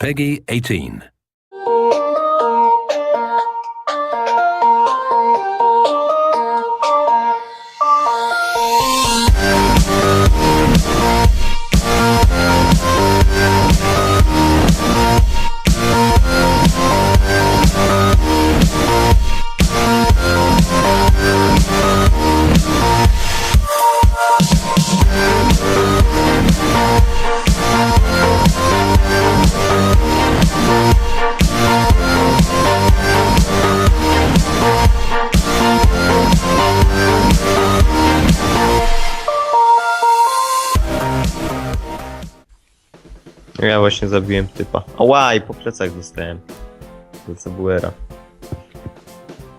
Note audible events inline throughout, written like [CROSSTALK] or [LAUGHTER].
Peggy 18. Ja właśnie zabiłem typa. Ała, i po plecach dostałem. To co era.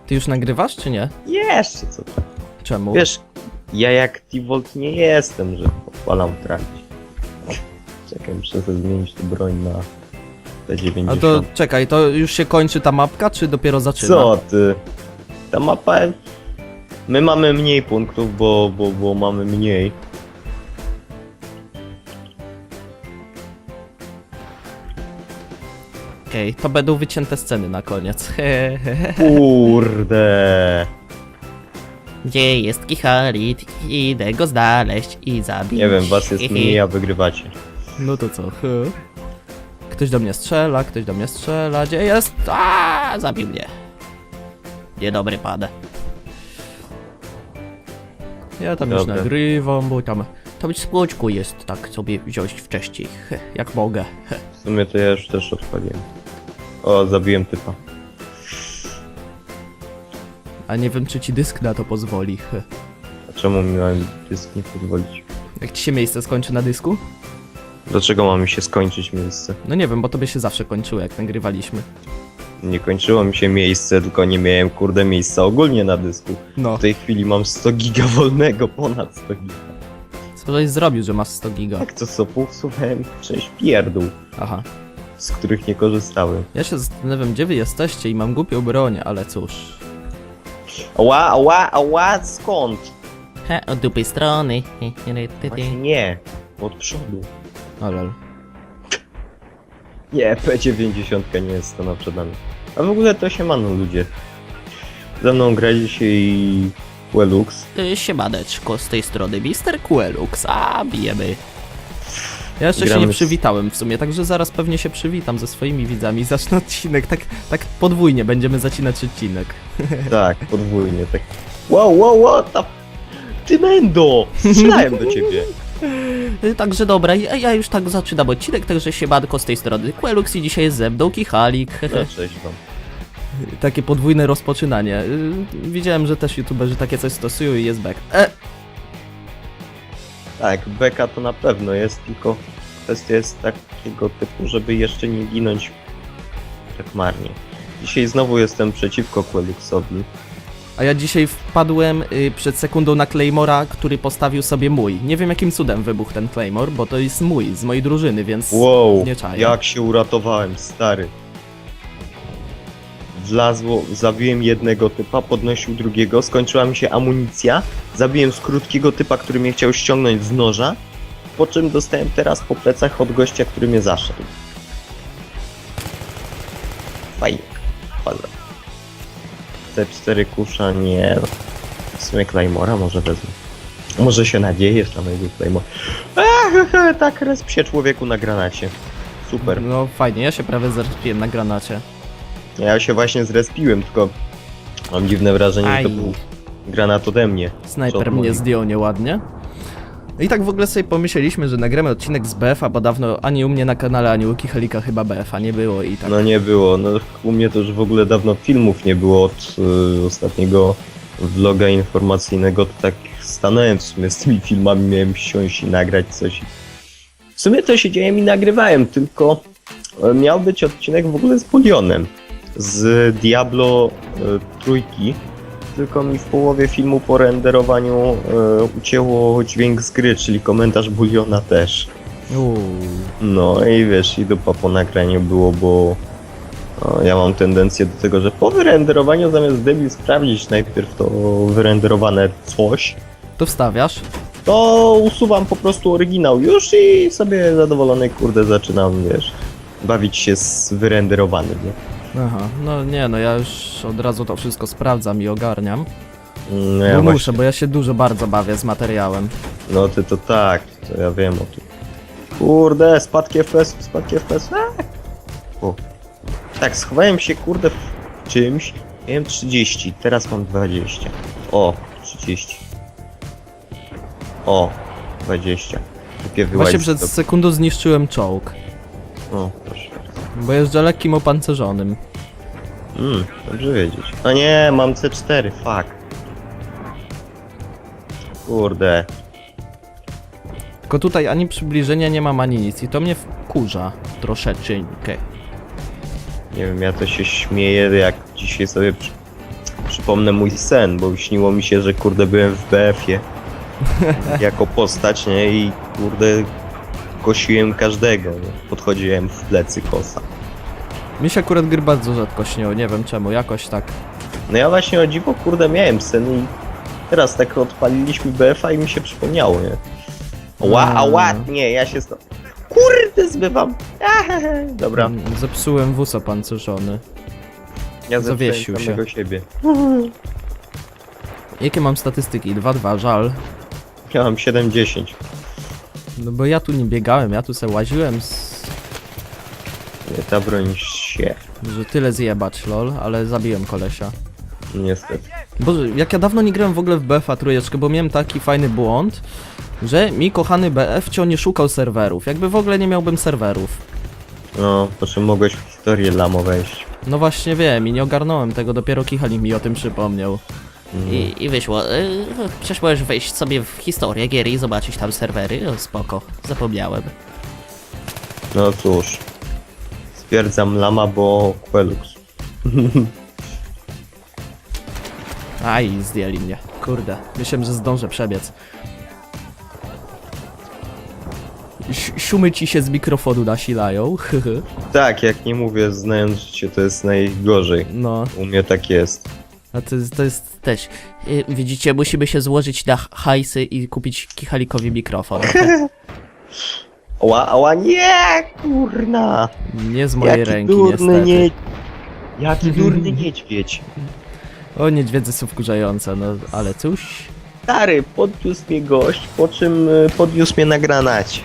Ty już nagrywasz, czy nie? Jeszcze co tam. Czemu? Wiesz, ja jak T-Volt nie jestem, że odpalam w trakcie. Czekaj, muszę sobie zmienić tę broń na T90. A to czekaj, to już się kończy ta mapka, czy dopiero zaczyna? Co ty? Ta mapa... My mamy mniej punktów, bo, bo, bo mamy mniej. To będą wycięte sceny na koniec. [LAUGHS] Kurde. Gdzie jest Kicharit? Idę go znaleźć i zabić. Nie wiem, was jest mniej, a wygrywacie. No to co? Ktoś do mnie strzela, ktoś do mnie strzela. Gdzie jest? A, zabił mnie. Niedobry pan. Ja tam już Dobra. nagrywam, bo tam... Tam słodźku jest, tak sobie wziąć wcześniej, jak mogę. W sumie to ja już też odpaliłem. O, zabiłem typa. A nie wiem, czy ci dysk na to pozwoli. A czemu mi miałem dysk nie pozwolić? Jak ci się miejsce skończy na dysku? Dlaczego ma mi się skończyć miejsce? No nie wiem, bo to by się zawsze kończyło, jak nagrywaliśmy. Nie kończyło mi się miejsce, tylko nie miałem kurde miejsca ogólnie na dysku. No. W tej chwili mam 100 giga wolnego, ponad 100 giga. Co żeś zrobił, że masz 100 giga? Tak to co, pousuwałem część pierdół, Aha. Z których nie korzystałem. Ja się zastanawiam, gdzie wy jesteście i mam głupią broń, ale cóż. Ała, ała, ała, skąd? He, od dupej strony. Właśnie nie, od przodu. O lol. Nie, P90 nie jest to przed nami. A w ogóle to się mano ludzie. Ze mną gra dzisiaj Welux. Y, Siemaneczko, z tej strony Mister Quelux, a bijemy. Ja jeszcze się Gramy nie z- przywitałem w sumie, także zaraz pewnie się przywitam ze swoimi widzami i zacznę odcinek, tak, tak podwójnie będziemy zaczynać odcinek. [LAUGHS] Tak, podwójnie, tak. Wow, wow, wow, ta... Ty Mendo! Strzelałem do ciebie. [LAUGHS] Y, Także dobra, ja, ja już tak zaczynam odcinek, także siemanko z tej strony Quelux i dzisiaj jest ze mną Kichalik. [LAUGHS] No, cześć wam. Takie podwójne rozpoczynanie. Y, Widziałem, że też youtuberzy takie coś stosują i jest back. E, Tak, beka to na pewno jest, tylko kwestia jest takiego typu, żeby jeszcze nie ginąć tak marnie. Dzisiaj znowu jestem przeciwko Queluxowi. A ja dzisiaj wpadłem y, przed sekundą na Claymora, który postawił sobie mój. Nie wiem jakim cudem wybuchł ten Claymore, bo to jest mój, z mojej drużyny, więc Wow, nie czaję. jak się uratowałem, stary. Wlazło, zabiłem jednego typa, podnosił drugiego, skończyła mi się amunicja, zabiłem z krótkiego typa, który mnie chciał ściągnąć z noża, po czym dostałem teraz po plecach od gościa, który mnie zaszedł. Fajnie, faza. C4 kusza, nie. W sumie Claymora może wezmę. Może się nadziejesz na mojego Claymora. Ach, tak resp się człowieku na granacie. Super. No fajnie, ja się prawie zrespiłem na granacie. Ja się właśnie zrespiłem, tylko mam dziwne wrażenie, że to Aj. był granat ode mnie. Snajper mnie mówi? zdjął nieładnie. I tak w ogóle sobie pomyśleliśmy, że nagramy odcinek z BF-a, bo dawno ani u mnie na kanale, ani u Kichalika chyba BF-a nie było i tak. No nie było, no u mnie to już w ogóle dawno filmów nie było od y, ostatniego vloga informacyjnego, to tak stanąłem w sumie z tymi filmami, miałem siąść i nagrać coś. W sumie to siedziałem i nagrywałem, tylko e, miał być odcinek w ogóle z Bulionem, z Diablo y, trójki, tylko mi w połowie filmu po renderowaniu e, ucięło dźwięk z gry, czyli komentarz Buliona też. Uuu. No i wiesz, i dupa po nagraniu było, bo o, ja mam tendencję do tego, że po wyrenderowaniu zamiast debil sprawdzić najpierw to wyrenderowane coś, To wstawiasz? to usuwam po prostu oryginał już i sobie zadowolony kurde zaczynam, wiesz, bawić się z wyrenderowanym, nie? Aha, no nie, no ja już od razu to wszystko sprawdzam i ogarniam. Bo ja muszę, właśnie, bo ja się dużo bardzo bawię z materiałem. no ty to tak, to ja wiem o tym. Kurde, spadki FPS, spadki FPS. O. Tak, schowałem się kurde w czymś, miałem 30, teraz mam 20. O, 30. O, 20. Kupię Właśnie przed sekundą zniszczyłem czołg, O, proszę. Bo jeżdżę lekkim opancerzonym. Mm, dobrze wiedzieć. A nie, mam C4, fuck. Kurde. Tylko tutaj ani przybliżenia nie mam, ani nic i to mnie wkurza troszeczkę. Nie wiem, ja to się śmieję, jak dzisiaj sobie przy... przypomnę mój sen, bo śniło mi się, że kurde byłem w BF-ie [LAUGHS] jako postać, nie? I kurde kosiłem każdego, nie? Podchodziłem w plecy kosa. Mi się akurat gry bardzo rzadko śnią, nie wiem czemu, jakoś tak. No ja właśnie o dziwo kurde miałem sen i teraz tak odpaliliśmy BF-a i mi się przypomniało, nie? Ła, a ła, nie, ja się sto... Kurde zbywam! Ahehe, [LAUGHS] Dobra, Mm, Zepsułem wóz opancerzony. ja zawiesił zepsułem się. samego siebie. [LAUGHS] Jakie mam statystyki? 2-2, żal. Ja mam 7-10. No bo ja tu nie biegałem, ja tu se łaziłem, z... Nie, ta broń się, że tyle zjebać, lol, ale zabiłem kolesia. niestety. Boże, jak ja dawno nie grałem w ogóle w BF-a trójeczkę, bo miałem taki fajny błąd, że mi kochany BF ciągle nie szukał serwerów, jakby w ogóle nie miałbym serwerów. No, po czym mogłeś w historię lamo wejść. No właśnie wiem i nie ogarnąłem tego, dopiero Kichali mi o tym przypomniał. Mm. I, I wyszło. Y, przecież możesz wejść sobie w historię gier i zobaczyć tam serwery. O, spoko, zapomniałem. No cóż. Stwierdzam lama, bo Quelux. [LAUGHS] Aj, zdjęli mnie. Kurde, myślałem, że zdążę przebiec. Ś- Siumy ci się z mikrofonu nasilają, [LAUGHS] hyhy. Tak, jak nie mówię, znając życie, to jest najgorzej. No, U mnie tak jest. a to, jest- to jest... Też. Y, widzicie, musimy się złożyć na hajsy i kupić Kichalikowi mikrofon. [LAUGHS] Ła, ła, nie, kurna! Nie z mojej Jaki ręki, durny niestety. nie... Jaki [LAUGHS] durny niedźwiedź. O, niedźwiedzy są wkurzające, no ale cóż. Stary, podniósł mnie gość, po czym y, podniósł mnie na granacie.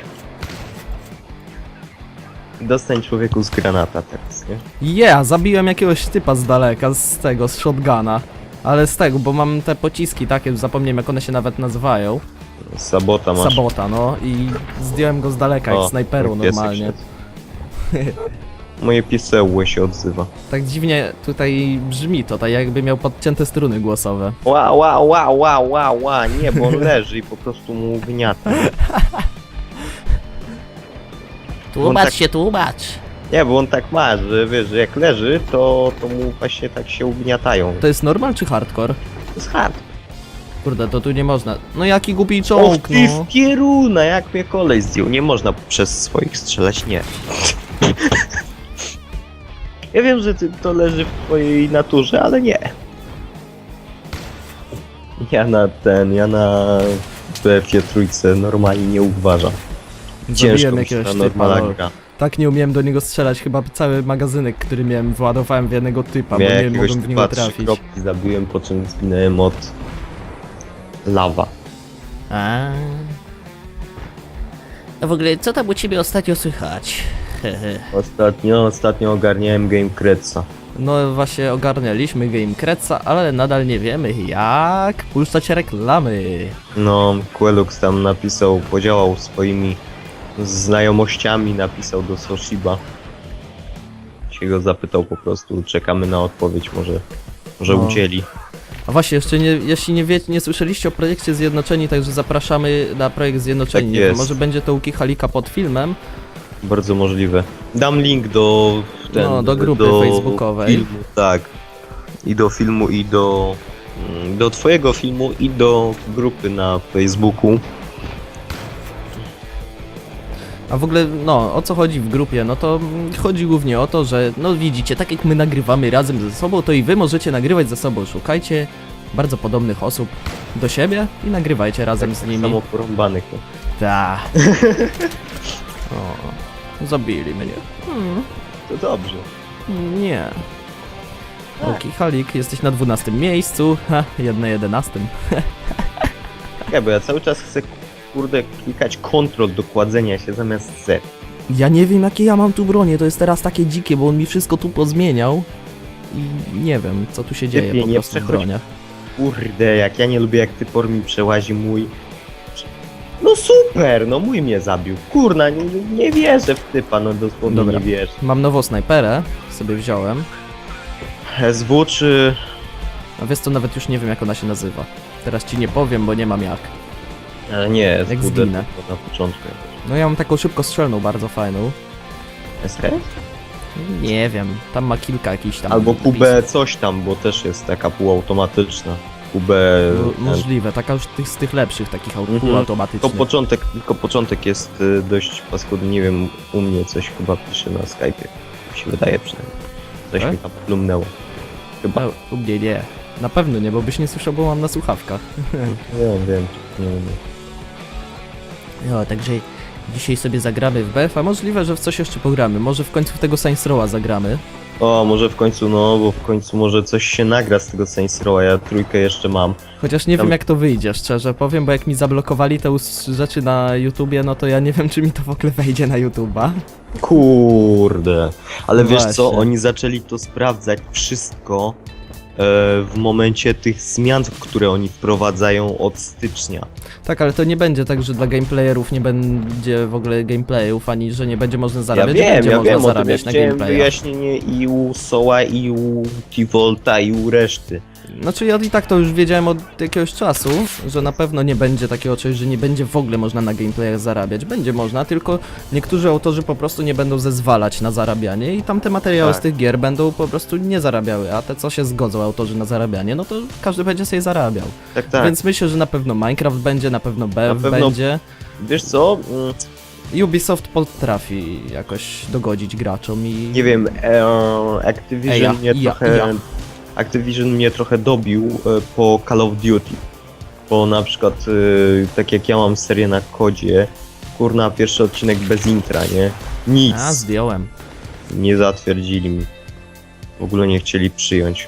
Dostań człowieku z granata teraz, nie? Yeah, zabiłem jakiegoś typa z daleka, z tego, z shotguna. Ale z tego, bo mam te pociski takie, zapomniałem jak one się nawet nazywają. Sabota masz. Sabota, no i zdjąłem go z daleka, jak O, snajperu mój piesek normalnie. szedł. Moje pisełło się odzywa. Tak dziwnie tutaj brzmi to, tak jakby miał podcięte struny głosowe. Ła, ła, ła, ła, ła, ła, nie, bo on [LAUGHS] leży i po prostu mu ugniata. [LAUGHS] Tłumacz tak- się, tłumacz. Nie, bo on tak ma, że wiesz, że jak leży, to, to mu właśnie tak się ugniatają. To jest normal czy hardcore? To jest hard. Kurde, to tu nie można. No jaki głupi czołg, ty no. w pieruna, jak mnie kolej zdjął. Nie można przez swoich strzelać, nie. [LAUGHS] ja wiem, że ty, to leży w twojej naturze, ale nie. Ja na ten, ja na BF-ie trójce normalnie nie uważam. Ciężko Zabiłem mi się jakiegoś ta typa, normalna gra. Tak nie umiałem do niego strzelać, chyba cały magazynek, który miałem, władowałem w jednego typa, bo nie jakiegoś mogłem w niego typa, trzy trafić. kropki zabiłem, po czym zginąłem od lawa. A. A w ogóle, co tam u ciebie ostatnio słychać? Ostatnio, ostatnio ogarniałem Game Kretsa. No właśnie ogarnialiśmy Game Kretsa, ale nadal nie wiemy jak puszczać reklamy. No, Quelux tam napisał, podziałał swoimi znajomościami, napisał do Soshiba. Się go zapytał po prostu, czekamy na odpowiedź, może, może No. udzieli. A właśnie, jeszcze nie, jeśli nie, wie, nie słyszeliście o projekcie Zjednoczeni, także zapraszamy na projekt Zjednoczeni. Tak Nie wiem, jest. może będzie to u Kichalika pod filmem. Bardzo możliwe. Dam link do ten, No, do grupy facebookowej. Filmu, tak. I do filmu, i do mm, do twojego filmu, i do grupy na Facebooku. A w ogóle, no, o co chodzi w grupie? No to chodzi głównie o to, że, no widzicie, tak jak my nagrywamy razem ze sobą, to i wy możecie nagrywać ze sobą. Szukajcie bardzo podobnych osób do siebie i nagrywajcie razem z nimi. Samo porąbanych. no. Ta. [LAUGHS] o. zabili mnie. Hmm, To dobrze. nie. Oki Halik, jesteś na 12 miejscu, ha, jedna 11. [LAUGHS] Nie, bo ja cały czas chcę, kurde, klikać kontrol do kładzenia się zamiast Z. Ja nie wiem jakie ja mam tu bronie, to jest teraz takie dzikie, bo on mi wszystko tu pozmieniał. I nie wiem, co tu się dzieje Typie, po nie prostu w przechodź- broniach. Kurde, jak ja nie lubię, jak typor mi przełazi mój... No super, no mój mnie zabił. Kurna, nie, nie wierzę w typa, no dosłownie Dobra. nie wierzę. Mam nową snajperę, sobie wziąłem. SW czy... A wiesz co, nawet już nie wiem jak ona się nazywa. Teraz ci nie powiem, bo nie mam jak. Ale nie, Jak SW zginę. na początku. No ja mam taką szybko strzelną, bardzo fajną. SH? Nie wiem, tam ma kilka jakichś tam. Albo napisów. Kubę coś tam, bo też jest taka półautomatyczna. Kubę... Mo- ten- Możliwe, taka już tych, z tych lepszych, takich Mhm. półautomatycznych. Tylko początek, tylko początek jest y, dość paskudny, nie wiem, u mnie coś chyba pisze na Skype'ie. Mi się wydaje przynajmniej. Coś Tak? mi tam plumnęło. Chyba. No, u mnie nie. Na pewno nie, bo byś nie słyszał, bo mam na słuchawkach. Nie wiem, nie wiem. No, także dzisiaj sobie zagramy w BF, a możliwe, że w coś jeszcze pogramy. Może w końcu w tego Saints Row'a zagramy. O, może w końcu, no, bo w końcu może coś się nagra z tego Saints Row'a, ja trójkę jeszcze mam. Chociaż nie Tam- wiem jak to wyjdzie, szczerze powiem, bo jak mi zablokowali te us- rzeczy na YouTubie, no to ja nie [LAUGHS] wiem czy mi to w ogóle wejdzie na YouTuba. Kurde. Ale wiesz co, właśnie. oni zaczęli to sprawdzać wszystko w momencie tych zmian, które oni wprowadzają od stycznia. Tak, ale to nie będzie tak, że dla gameplayerów nie będzie w ogóle gameplayów, ani że nie będzie można Ja zarabiać. nie wiem, będzie ja można wiem o tym, ja zarabiać na wyjaśnienie i u Soła, i u T-Volta, i u reszty. Znaczy ja i tak to już wiedziałem od jakiegoś czasu, że na pewno nie będzie takiego czegoś, że nie będzie w ogóle można na gameplayach zarabiać. Będzie można, tylko niektórzy autorzy po prostu nie będą zezwalać na zarabianie i tamte materiały Tak. z tych gier będą po prostu nie zarabiały, a te co się zgodzą autorzy na zarabianie, no to każdy będzie sobie zarabiał. Tak, tak. Więc myślę, że na pewno Minecraft będzie, na pewno BF pewno- będzie. Wiesz co, mm, Ubisoft potrafi jakoś dogodzić graczom i... nie wiem, e, Activision Ej, ja, mnie ja, trochę... ja. Activision mnie trochę dobił e, po Call of Duty. Bo na przykład, e, tak jak ja mam serię na kodzie, kurna, pierwszy odcinek bez intra, nie? Nic. A, zdjąłem. nie zatwierdzili mi. W ogóle nie chcieli przyjąć.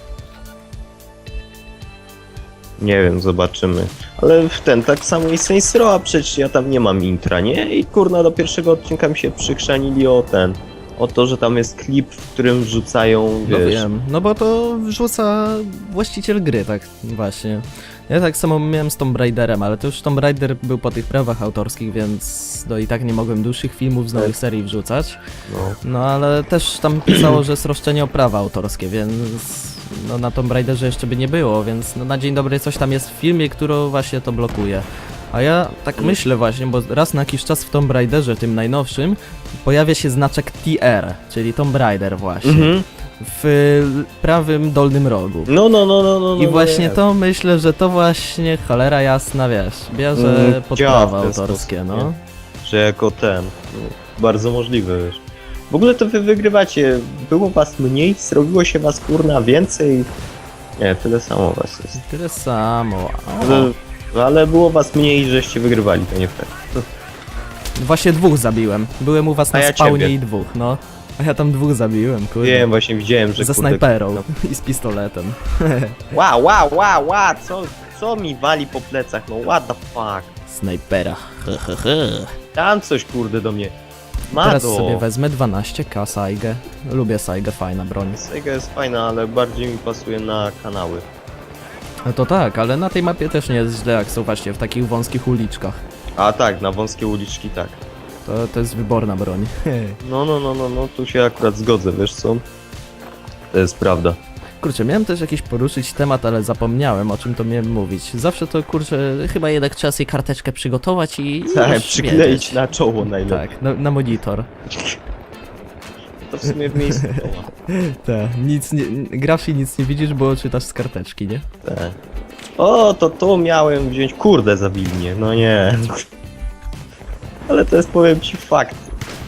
Nie wiem, zobaczymy. Ale w ten, tak samo i Saints Row, przecież ja tam nie mam intra, nie? I kurna, do pierwszego odcinka mi się przykrzanili o ten. O to, że tam jest klip, w którym wrzucają, No wiesz... wiem, no bo to wrzuca właściciel gry, tak właśnie. Ja tak samo miałem z Tomb Raiderem, ale to już Tomb Raider był po tych prawach autorskich, więc no i tak nie mogłem dłuższych filmów z nowych serii wrzucać. No. No ale też tam [CLEARS THROAT] pisało, że jest roszczenie o prawa autorskie, więc no na Tomb Raiderze jeszcze by nie było, więc no na dzień dobry coś tam jest w filmie, który właśnie to blokuje. A ja tak myślę właśnie, bo raz na jakiś czas w Tomb Raiderze, tym najnowszym, pojawia się znaczek TR, czyli Tomb Raider właśnie Mhm. w prawym dolnym rogu. No, no, no, no, no. I no, właśnie nie. to myślę, że to właśnie cholera jasna, wiesz, bierze Mm, pod działa w prawa ten autorskie, sposób, no. Że jako ten. No, bardzo możliwe, wiesz. W ogóle to wy wygrywacie. Było was mniej, zrobiło się was kurna więcej. Nie, tyle samo was jest. Tyle samo. O. Ale, ale było was mniej, żeście wygrywali, to nie fair. Właśnie dwóch zabiłem. Byłem u was A na ja spawnie ciebie. i dwóch, no. A ja tam dwóch zabiłem, kurde. Wiem, właśnie widziałem, że Ze kurde, snajperą no. [LAUGHS] i z pistoletem. [LAUGHS] Ła, ła, ła, ła, co, co mi wali po plecach, no what the fuck. Snajpera. He, he, he. Tam coś kurde do mnie. Mado. Teraz sobie wezmę 12k Saigę. Lubię Saigę, fajna broń. Sega jest fajna, ale bardziej mi pasuje na kanały. No to tak, ale na tej mapie też nie jest źle, jak są właśnie w takich wąskich uliczkach. A tak, na wąskie uliczki tak. To, to jest wyborna broń. [LAUGHS] No, no, no, no, no, tu się akurat zgodzę, wiesz co? To jest prawda. Kurczę, miałem też jakiś poruszyć temat, ale zapomniałem o czym to miałem mówić. Zawsze to kurczę, chyba jednak trzeba sobie karteczkę przygotować i. Tak, już przykleić wiedzieć. na czoło najlepiej. Tak, na, na monitor. To w sumie w miejscu. [LAUGHS] Tak, nic nie. Nic nie widzisz, bo czytasz z karteczki, nie? Tak. O, to to miałem wziąć. Kurde, zabili mnie. No nie. Ale to jest, powiem ci, fakt.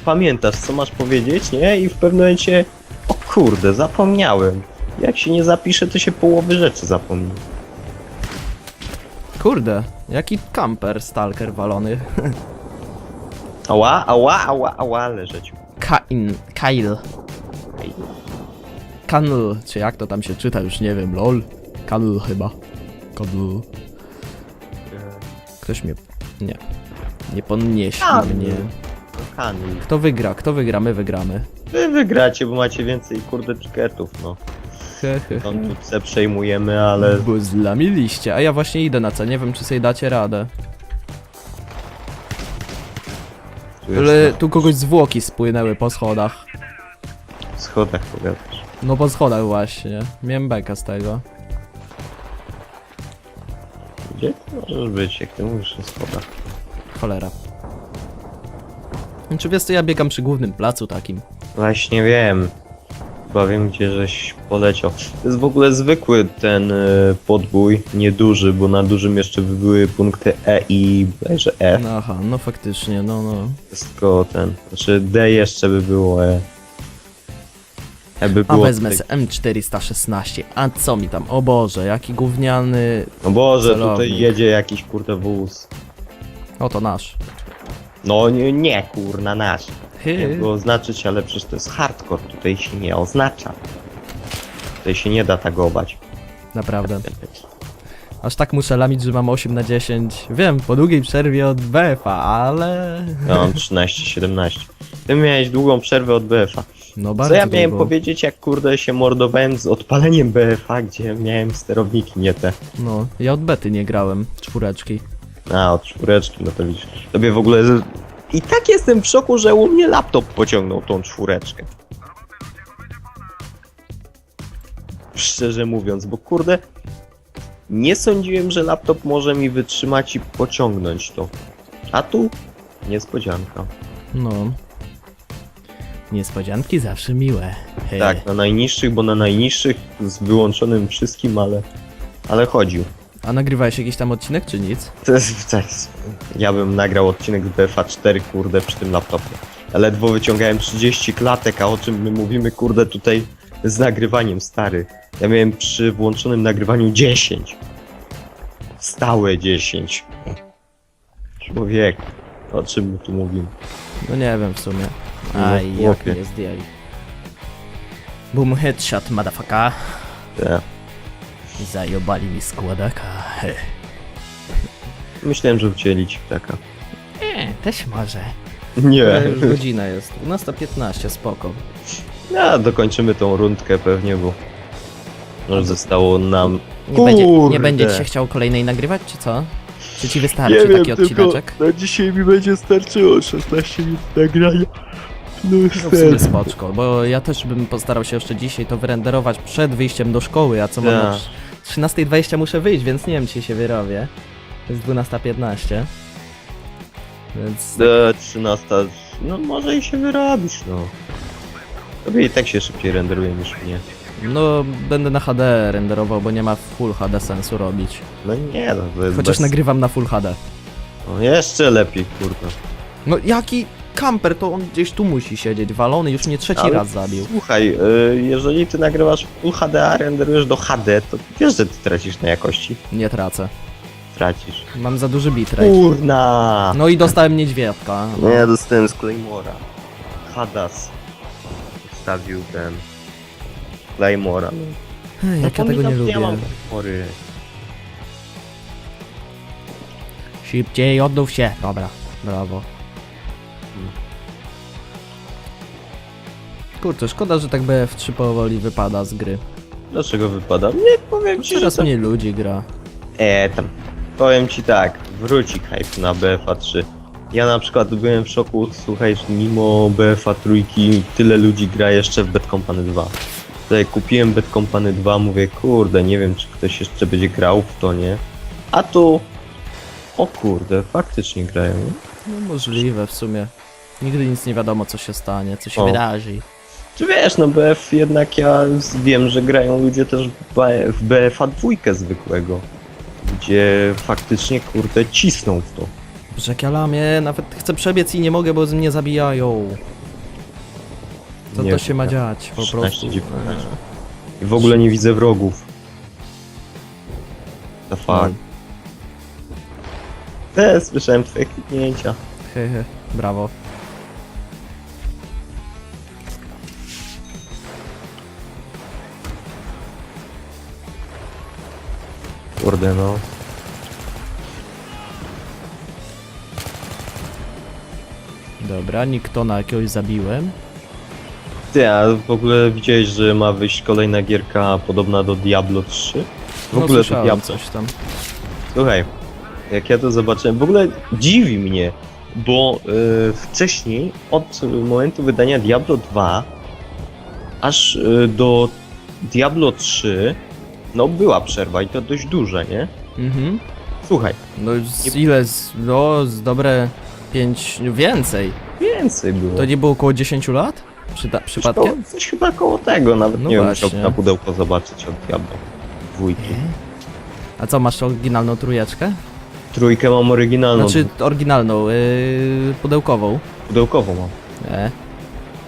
Pamiętasz, co masz powiedzieć, nie? I w pewnym momencie... O kurde, zapomniałem. Jak się nie zapisze, to się połowy rzeczy zapomni. Kurde, jaki kamper, stalker walony. [LAUGHS] Ała, ała, ała, ała, leżeć. Kain, Kyle. Kanl, czy jak to tam się czyta, już nie wiem, lol. Kanl chyba. Kanl. Ktoś mnie... Nie. Nie podnieśli Kanl. mnie. Kamil. Kto wygra? Kto wygra? My wygramy. Wy wygracie, bo macie więcej kurde piketów, no. He, he, Tam he. tu przejmujemy, ale Bo zlamiliście, a ja właśnie idę na co, nie wiem czy sobie dacie radę. Tu jest Ale tu kogoś zwłoki spłynęły po schodach. na schodach powiadasz. No po schodach właśnie. Miałem bekę z tego. Gdzie ty możesz być, jak ty mówisz o schodach? Cholera. Czy wiesz co, ja biegam przy głównym placu takim. Właśnie wiem. Chyba wiem, gdzie żeś poleciał. To jest w ogóle zwykły ten y, podbój, nieduży, bo na dużym jeszcze by były punkty E i bodajże F. No aha, no faktycznie, no no. Jest tylko ten. Znaczy D jeszcze by było E. E by A było wezmę tutaj- se M416, a co mi tam? O Boże, jaki gówniany... No Boże, celownik. tutaj jedzie jakiś kurde wóz. Oto nasz. No nie, nie kurna nasz. Było oznaczyć, ale przecież to jest hardcore, tutaj się nie oznacza. Tutaj się nie da tagować. Naprawdę. Aż tak muszę lamić, że mam 8 na 10. Wiem, po długiej przerwie od BF-a, ale... Ja mam 13-17. Ty miałeś długą przerwę od BF-a. No Co bardzo ja miałem długo. powiedzieć, jak kurde się mordowałem z odpaleniem BF-a, gdzie miałem sterowniki, nie te. No, ja od bety nie grałem, czwóreczki. A, od czwóreczki, no to widzisz. Tobie w ogóle... I tak jestem w szoku, że u mnie laptop pociągnął tą czwóreczkę. Szczerze mówiąc, bo kurde... Nie sądziłem, że laptop może mi wytrzymać i pociągnąć to. A tu... Niespodzianka. No. Niespodzianki zawsze miłe. He. Tak, na najniższych, bo na najniższych z wyłączonym wszystkim, ale... Ale chodził. A nagrywałeś jakiś tam odcinek, czy nic? To jest, to jest, ja bym nagrał odcinek z BFA 4, kurde, przy tym laptopie. Ja ledwo wyciągałem 30 klatek, a o czym my mówimy, kurde, tutaj z nagrywaniem, stary. Ja miałem przy włączonym nagrywaniu 10. Stałe 10. Człowiek, o czym my tu mówimy? No nie wiem w sumie. No, Aj, jak chłopie. mnie zdjęli. Boom headshot, motherfucker. Te. Zajobali mi składaka. Myślałem, że ucięli ci ptaka. E, też może. Nie. Ale już godzina jest. 12.15, spoko. No, dokończymy tą rundkę pewnie, bo... Może zostało nam... Nie, będzie, nie będzie się chciał kolejnej nagrywać, czy co? Czy ci wystarczy taki odcineczek? na dzisiaj mi będzie starczyło 16 minut nagrania. No No w sumie spoczko, bo ja też bym postarał się jeszcze dzisiaj to wyrenderować przed wyjściem do szkoły, a co mam Tak. na 13.20 muszę wyjść, więc nie wiem czy się wyrobię. To jest 12.15. Więc Do 13. No może i się wyrobisz, no. Tobie i tak się szybciej renderuje niż mnie. no będę na HD renderował, bo nie ma full HD sensu robić. No nie, no to jest Chociaż bez... nagrywam na full HD. No jeszcze lepiej, kurwa. No jaki kamper, to on gdzieś tu musi siedzieć, walony, już mnie trzeci Ale raz zabił. Słuchaj, y, jeżeli ty nagrywasz Full HD, a renderujesz do HD, to wiesz, że ty tracisz na jakości. Nie tracę. Tracisz. Mam za duży bitrate. Kurna! No i dostałem niedźwiadka. No ja dostałem z Claymora. Hadas. Wstawił ten... Claymora. No, Jak ja tego nie lubię. Ja mam Claymory. Szybciej, odnów się. Dobra, brawo. Kurczę, szkoda, że tak BF3 powoli wypada z gry. Dlaczego wypada? Nie, powiem ci, Teraz że to... mniej ludzi gra. E, tam. Powiem ci tak, wróci hype na BFA 3. Ja na przykład byłem w szoku, słuchaj, że mimo BFA trójki tyle ludzi gra jeszcze w Bad Company 2. Tutaj kupiłem Bad Company 2, mówię, kurde, nie wiem czy ktoś jeszcze będzie grał w to, nie? A tu... O kurde, faktycznie grają. No możliwe w sumie. Nigdy nic nie wiadomo co się stanie, co się O. wydarzy. Czy wiesz, no BF jednak ja wiem, że grają ludzie też w BFA dwójkę zwykłego. Gdzie faktycznie, kurde, cisną w to. Jak ja lamię, nawet chcę przebiec i nie mogę, bo mnie zabijają. Co Nie to się ma wiem, dziać po 13, prostu? 19. I w ogóle nie widzę wrogów. The fuck. Te, słyszałem twoje kliknięcia. He, he, brawo. Kurde no. Dobra, Niktona jakiegoś zabiłem. Ty, a w ogóle widziałeś, że ma wyjść kolejna gierka podobna do Diablo 3? W no, ogóle to Diablo. coś tam. Słuchaj, jak ja to zobaczyłem, w ogóle dziwi mnie, bo y, wcześniej, od momentu wydania Diablo 2, aż y, do Diablo 3, no była przerwa i to dość duża, nie? Mhm. Słuchaj, No z ile? Z, no, z dobre 5, więcej. więcej było. To nie było około 10 lat? Przyda, Coś przypadkiem? Coś chyba koło tego, nawet No nie wiem, właśnie. musiałbym na pudełko zobaczyć od Diablo dwójki. A co, masz oryginalną trójeczkę? Trójkę mam oryginalną, Znaczy oryginalną, yy, pudełkową. pudełkową mam. Nie.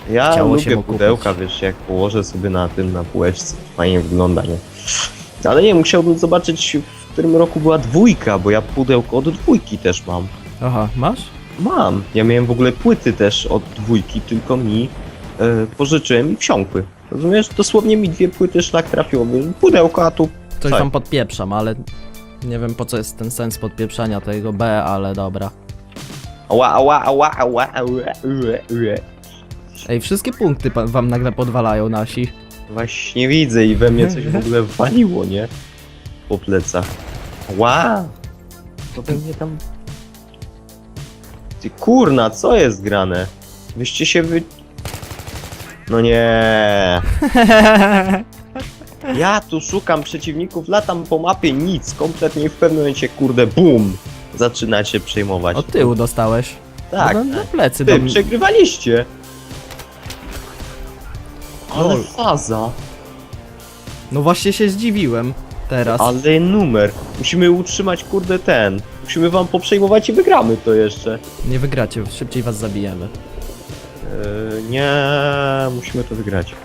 Ja Chciało się lubię kupić. pudełka, wiesz, jak położę sobie na tym, na półeczce, fajnie wygląda, nie? Ale nie, musiałbym zobaczyć, w którym roku była dwójka, bo ja pudełko od dwójki też mam. Aha, masz? Mam. Ja miałem w ogóle płyty też od dwójki, tylko mi e, pożyczyłem i wsiąkły. Rozumiesz? Dosłownie mi dwie płyty szlak trafiło. Pudełko, a tu Coś tam podpieprzam, ale nie wiem po co jest ten sens podpieprzania tego B, ale dobra. Ała, ała, ała, ała, ała, ue, ue. Ej, wszystkie punkty pa- wam nagle podwalają nasi. Właśnie widzę i we mnie coś w ogóle waliło, nie? Po plecach. Ła! To we mnie tam... Ty kurna, co jest grane? Wyście się wy... No nie. [LAUGHS] Ja tu szukam przeciwników, latam po mapie, nic, kompletnie i w pewnym momencie, kurde, bum! Zaczynacie przejmować. Od tyłu dostałeś. Tak, No, na plecy Ty, dom... przegrywaliście! Ale Lol. faza! No właśnie się zdziwiłem teraz. Ale numer. Musimy utrzymać, kurde, ten. Musimy wam poprzejmować i wygramy to jeszcze. Nie wygracie, szybciej was zabijemy. Yy, nie, musimy to wygrać.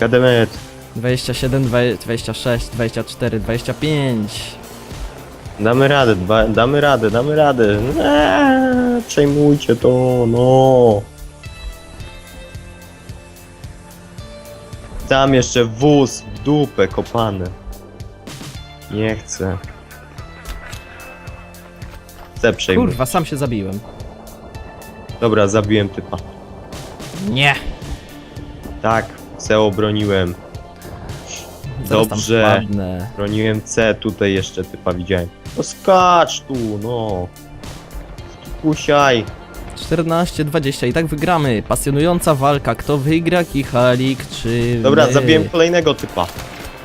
Gademet. 27, dwa- 26, 24, 25. Damy radę, dba, damy radę, damy radę. Eee, przejmujcie to, no. Tam jeszcze wóz w dupę kopany. Nie chcę. Chcę przejmować. Kurwa, sam się zabiłem. Dobra, zabiłem typa. Nie. Tak, C obroniłem. Zaraz tam Dobrze. wpadnę. Broniłem C, tutaj jeszcze typa widziałem. No skacz tu, no. Kusiaj. 14, 20 i tak wygramy. Pasjonująca walka. Kto wygra, Kichalik czy Dobra, my? zabiłem kolejnego typa.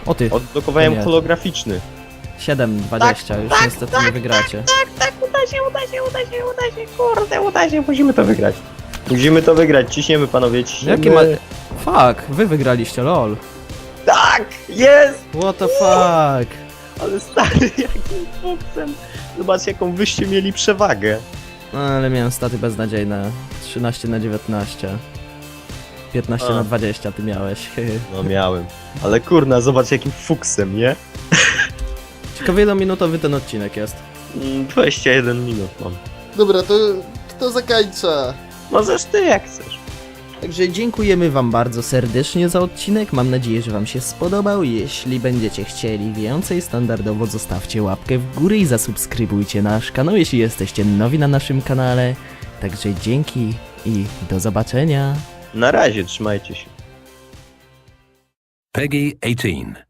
O ty, Odblokowałem Nie. holograficzny. 7, 20. Już niestety nie wygracie. Tak, uda się, uda się, uda się, uda się, kurde, uda się, musimy to wygrać. Musimy to wygrać, ciśniemy panowie, ciśniemy. Jakie ma... Fuck, wy wygraliście, lol. Tak, jest! What the fuck? Ale stary, [LAUGHS] jakim chłopcem. Zobacz, jaką wyście mieli przewagę. No, ale miałem staty beznadziejne. 13 na 19. 15 A. na 20 ty miałeś. [LAUGHS] No miałem. Ale kurna, zobacz jakim fuksem, nie? Ciekawe ile minutowy ten odcinek jest. Mm, 21 minut mam. Dobra, to kto zakańcza? Możesz ty jak chcesz. Także dziękujemy Wam bardzo serdecznie za odcinek. Mam nadzieję, że Wam się spodobał. Jeśli będziecie chcieli więcej, standardowo zostawcie łapkę w górę i zasubskrybujcie nasz kanał, jeśli jesteście nowi na naszym kanale. Także dzięki i do zobaczenia. Na razie, trzymajcie się. Peggy 18.